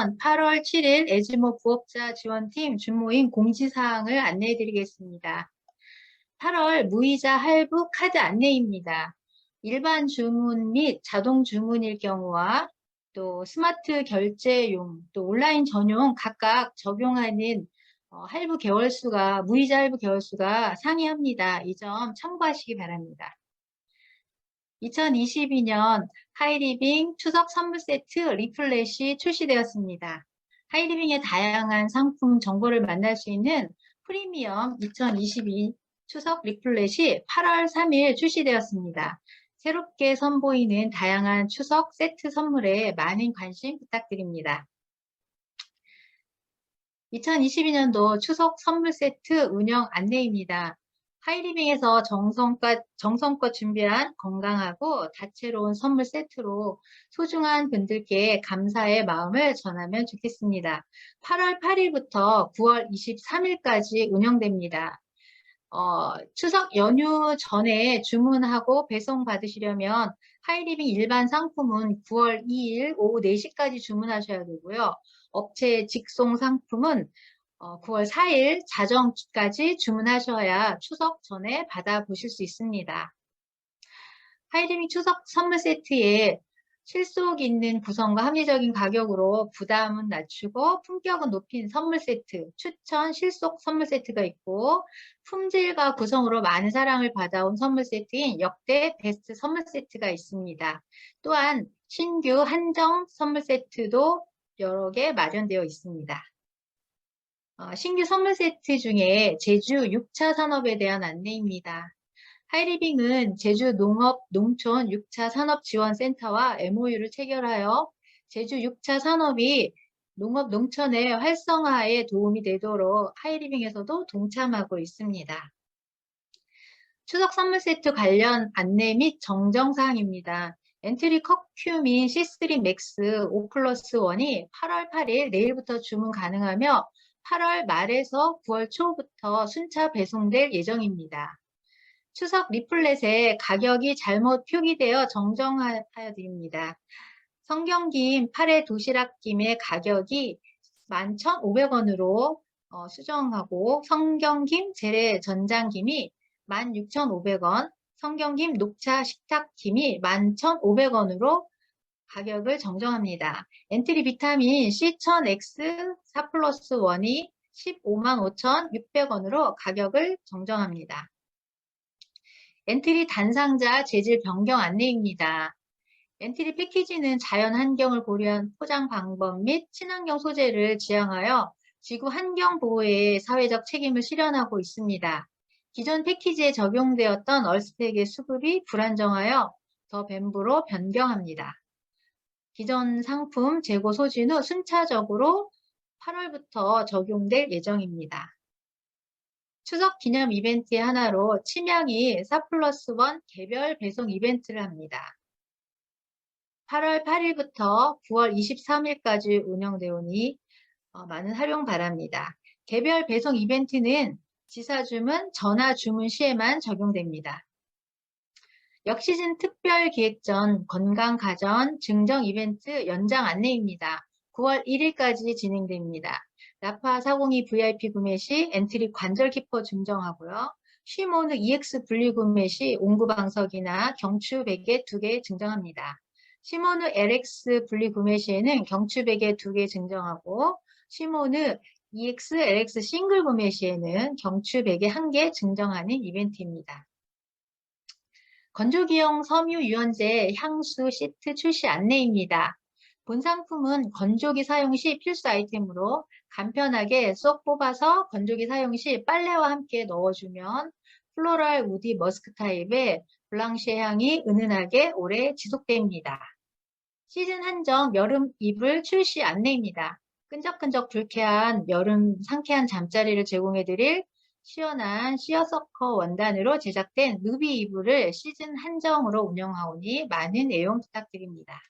2022년 8월 7일 에즈모 부업자 지원팀 준모임 공지사항을 안내해 드리겠습니다. 8월 무이자 할부 카드 안내입니다. 일반 주문 및 자동 주문일 경우와 또 스마트 결제용, 또 온라인 전용 각각 적용하는 어, 할부 개월수가, 무이자 할부 개월수가 상이합니다. 이 점 참고하시기 바랍니다. 2022년 하이리빙 추석 선물 세트 리플렛이 출시되었습니다. 하이리빙의 다양한 상품 정보를 만날 수 있는 프리미엄 2022 추석 리플렛이 8월 3일 출시되었습니다. 새롭게 선보이는 다양한 추석 세트 선물에 많은 관심 부탁드립니다. 2022년도 추석 선물 세트 운영 안내입니다. 하이리빙에서 정성껏, 정성껏 준비한 건강하고 다채로운 선물 세트로 소중한 분들께 감사의 마음을 전하면 좋겠습니다. 8월 8일부터 9월 23일까지 운영됩니다. 어, 추석 연휴 전에 주문하고 배송 받으시려면 하이리빙 일반 상품은 9월 2일 오후 4시까지 주문하셔야 되고요. 업체 직송 상품은 어, 9월 4일 자정까지 주문하셔야 추석 전에 받아보실 수 있습니다. 하이리밍 추석 선물 세트에 실속 있는 구성과 합리적인 가격으로 부담은 낮추고 품격은 높인 선물 세트, 추천 실속 선물 세트가 있고 품질과 구성으로 많은 사랑을 받아온 선물 세트인 역대 베스트 선물 세트가 있습니다. 또한 신규 한정 선물 세트도 여러 개 마련되어 있습니다. 어, 신규 선물 세트 중에 제주 6차 산업에 대한 안내입니다. 하이리빙은 제주 농업 농촌 6차 산업 지원 센터와 MOU를 체결하여 제주 6차 산업이 농업 농촌의 활성화에 도움이 되도록 하이리빙에서도 동참하고 있습니다. 추석 선물 세트 관련 안내 및 정정 사항입니다. 엔트리 커큐민 C3 맥스 5 플러스 1이 8월 8일 내일부터 주문 가능하며 8월 말에서 9월 초부터 순차 배송될 예정입니다. 추석 리플렛에 가격이 잘못 표기되어 정정하여 드립니다. 성경김 8회 도시락김의 가격이 11,500원으로 어, 수정하고 성경김 재래 전장김이 16,500원, 성경김 녹차 식탁김이 11,500원으로 가격을 정정합니다. 엔트리 비타민 C1000X 4 플러스 1이 15만 5,600원으로 가격을 정정합니다. 엔트리 단상자 재질 변경 안내입니다. 엔트리 패키지는 자연 환경을 고려한 포장 방법 및 친환경 소재를 지향하여 지구 환경 보호에 사회적 책임을 실현하고 있습니다. 기존 패키지에 적용되었던 얼스텍의 수급이 불안정하여 더 뱀부로 변경합니다. 기존 상품 재고 소진 후 순차적으로 8월부터 적용될 예정입니다. 추석 기념 이벤트의 하나로 치명이 4 플러스 1 개별 배송 이벤트를 합니다. 8월 8일부터 9월 23일까지 운영되오니 어, 많은 활용 바랍니다. 개별 배송 이벤트는 지사 주문, 전화 주문 시에만 적용됩니다. 역시즌 특별 기획전 건강가전 증정 이벤트 연장 안내입니다. 9월 1일까지 진행됩니다. 나파 402 VIP 구매 시 엔트리 관절 키퍼 증정하고요. 쉬모느 EX 분리 구매 시 옹구 방석이나 경추 베개 2개 증정합니다. 시모느 LX 분리 구매 시에는 경추 베개 2개 증정하고 시모느 EX LX 싱글 구매 시에는 경추 베개 1개 증정하는 이벤트입니다. 건조기용 섬유 유연제 향수 시트 출시 안내입니다. 본 상품은 건조기 사용 시 필수 아이템으로 간편하게 쏙 뽑아서 건조기 사용 시 빨래와 함께 넣어주면 플로럴 우디 머스크 타입의 블랑시의 향이 은은하게 오래 지속됩니다. 시즌 한정 여름 이불 출시 안내입니다. 끈적끈적 불쾌한 여름 상쾌한 잠자리를 제공해드릴 시원한 시어서커 원단으로 제작된 누비 이불을 시즌 한정으로 운영하오니 많은 애용 부탁드립니다.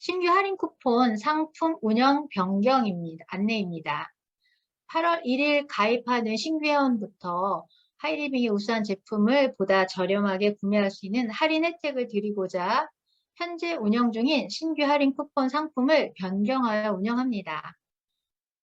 신규 할인 쿠폰 상품 운영 변경입니다. 안내입니다. 8월 1일 가입하는 신규 회원부터 하이리빙의 우수한 제품을 보다 저렴하게 구매할 수 있는 할인 혜택을 드리고자 현재 운영 중인 신규 할인 쿠폰 상품을 변경하여 운영합니다.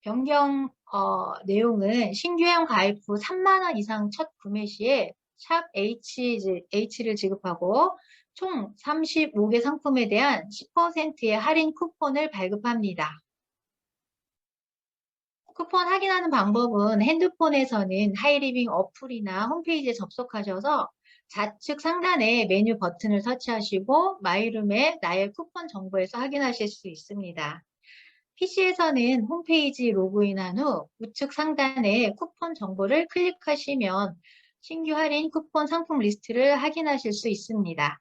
변경 어, 내용은 신규 회원 가입 후 3만 원 이상 첫 구매 시에 샵 H, H를 지급하고 총 35개 상품에 대한 10%의 할인 쿠폰을 발급합니다. 쿠폰 확인하는 방법은 핸드폰에서는 하이리빙 어플이나 홈페이지에 접속하셔서 좌측 상단에 메뉴 버튼을 터치하시고 마이룸에 나의 쿠폰 정보에서 확인하실 수 있습니다. PC에서는 홈페이지 로그인한 후 우측 상단에 쿠폰 정보를 클릭하시면 신규 할인 쿠폰 상품 리스트를 확인하실 수 있습니다.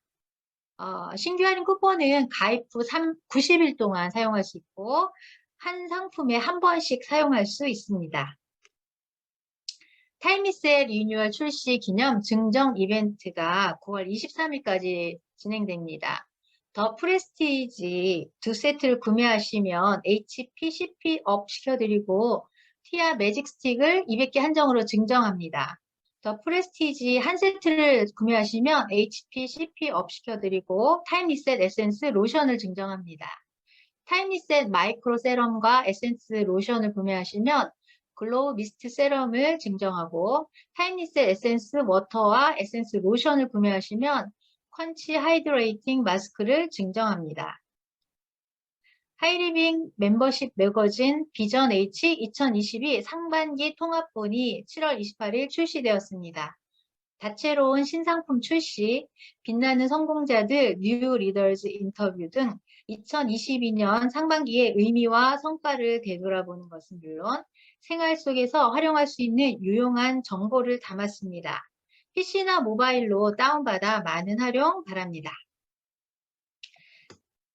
어, 신규 할인 쿠폰은 가입 후 3, 90일 동안 사용할 수 있고 한 상품에 한 번씩 사용할 수 있습니다. 타임리셋 리뉴얼 출시 기념 증정 이벤트가 9월 23일까지 진행됩니다. 더 프레스티지 두 세트를 구매하시면 HP, CP 업 시켜드리고 티아 매직 스틱을 200개 한정으로 증정합니다. 더 프레스티지 한 세트를 구매하시면 HP, CP 업 시켜드리고 타임 리셋 에센스 로션을 증정합니다. 타임 리셋 마이크로 세럼과 에센스 로션을 구매하시면 글로우 미스트 세럼을 증정하고 타임 리셋 에센스 워터와 에센스 로션을 구매하시면 펀치 하이드레이팅 마스크를 증정합니다. 하이리빙 멤버십 매거진 비전 H 2022 상반기 통합본이 7월 28일 출시되었습니다. 다채로운 신상품 출시, 빛나는 성공자들 뉴 리더즈 인터뷰 등 2022년 상반기의 의미와 성과를 되돌아보는 것은 물론 생활 속에서 활용할 수 있는 유용한 정보를 담았습니다. PC나 모바일로 다운받아 많은 활용 바랍니다.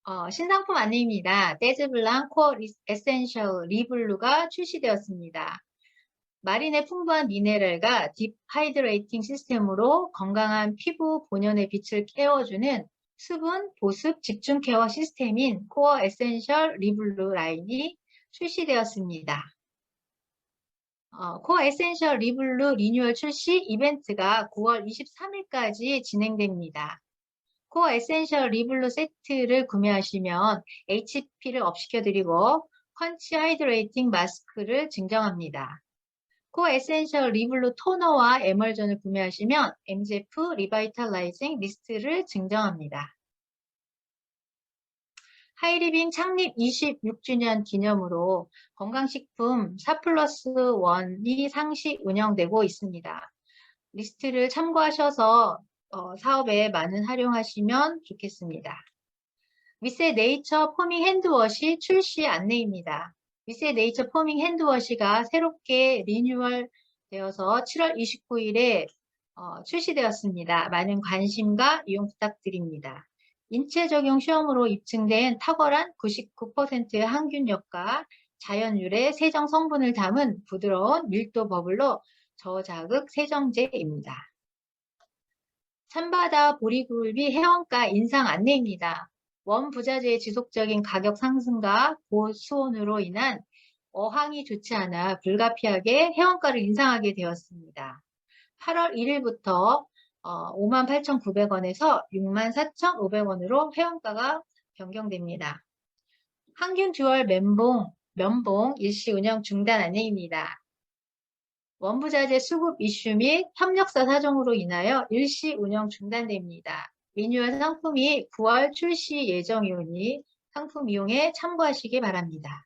어, 신상품 안내입니다. 데즈블랑 코어 에센셜 리블루가 출시되었습니다. 마린의 풍부한 미네랄과 딥 하이드레이팅 시스템으로 건강한 피부 본연의 빛을 깨워주는 수분, 보습, 집중 케어 시스템인 코어 에센셜 리블루 라인이 출시되었습니다. 어, 코어 에센셜 리블루 리뉴얼 출시 이벤트가 9월 23일까지 진행됩니다. 코어 에센셜 리블루 세트를 구매하시면 HP를 업시켜드리고 펀치 하이드레이팅 마스크를 증정합니다. 코어 에센셜 리블루 토너와 에멀전을 구매하시면 MZF 리바이탈라이징 리스트를 증정합니다. 하이리빙 창립 26주년 기념으로 건강식품 4 플러스 1이 상시 운영되고 있습니다. 리스트를 참고하셔서 어, 사업에 많은 활용하시면 좋겠습니다. 위세 네이처 포밍 핸드워시 출시 안내입니다. 위세 네이처 포밍 핸드워시가 새롭게 리뉴얼 되어서 7월 29일에 어, 출시되었습니다. 많은 관심과 이용 부탁드립니다. 인체 적용 시험으로 입증된 탁월한 99%의 항균력과 자연 유래 세정 성분을 담은 부드러운 밀도 버블로 저자극 세정제입니다. 산바다 보리굴비 회원가 인상 안내입니다. 원부자재의 지속적인 가격 상승과 고수온으로 인한 어항이 좋지 않아 불가피하게 회원가를 인상하게 되었습니다. 8월 1일부터 어, 58,900원에서 64,500원으로 회원가가 변경됩니다. 항균 듀얼 면봉, 면봉 일시 운영 중단 안내입니다. 원부자재 수급 이슈 및 협력사 사정으로 인하여 일시 운영 중단됩니다. 리뉴얼 상품이 9월 출시 예정이오니 상품 이용에 참고하시기 바랍니다.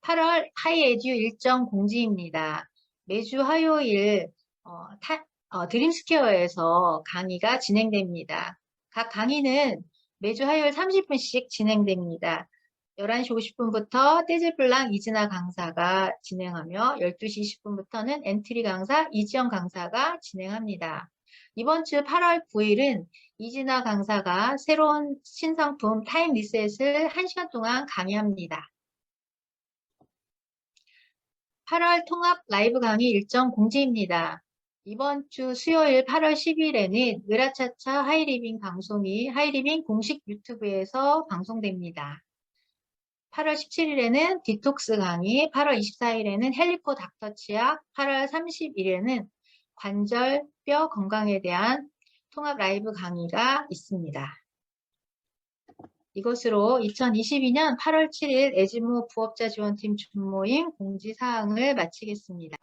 8월 하이에듀 일정 공지입니다. 매주 화요일 어, 타, 어, 드림스퀘어에서 강의가 진행됩니다. 각 강의는 매주 화요일 30분씩 진행됩니다. 11시 50분부터 떼즈블랑 이진아 강사가 진행하며 12시 20분부터는 엔트리 강사 이지영 강사가 진행합니다. 이번 주 8월 9일은 이진아 강사가 새로운 신상품 타임 리셋을 1시간 동안 강의합니다. 8월 통합 라이브 강의 일정 공지입니다. 이번 주 수요일 8월 10일에는 으라차차 하이리빙 방송이 하이리빙 공식 유튜브에서 방송됩니다. 8월 17일에는 디톡스 강의, 8월 24일에는 헬리코 닥터 치약, 8월 30일에는 관절, 뼈 건강에 대한 통합 라이브 강의가 있습니다. 이것으로 2022년 8월 7일 에지모 부업자 지원팀 준모임 공지사항을 마치겠습니다.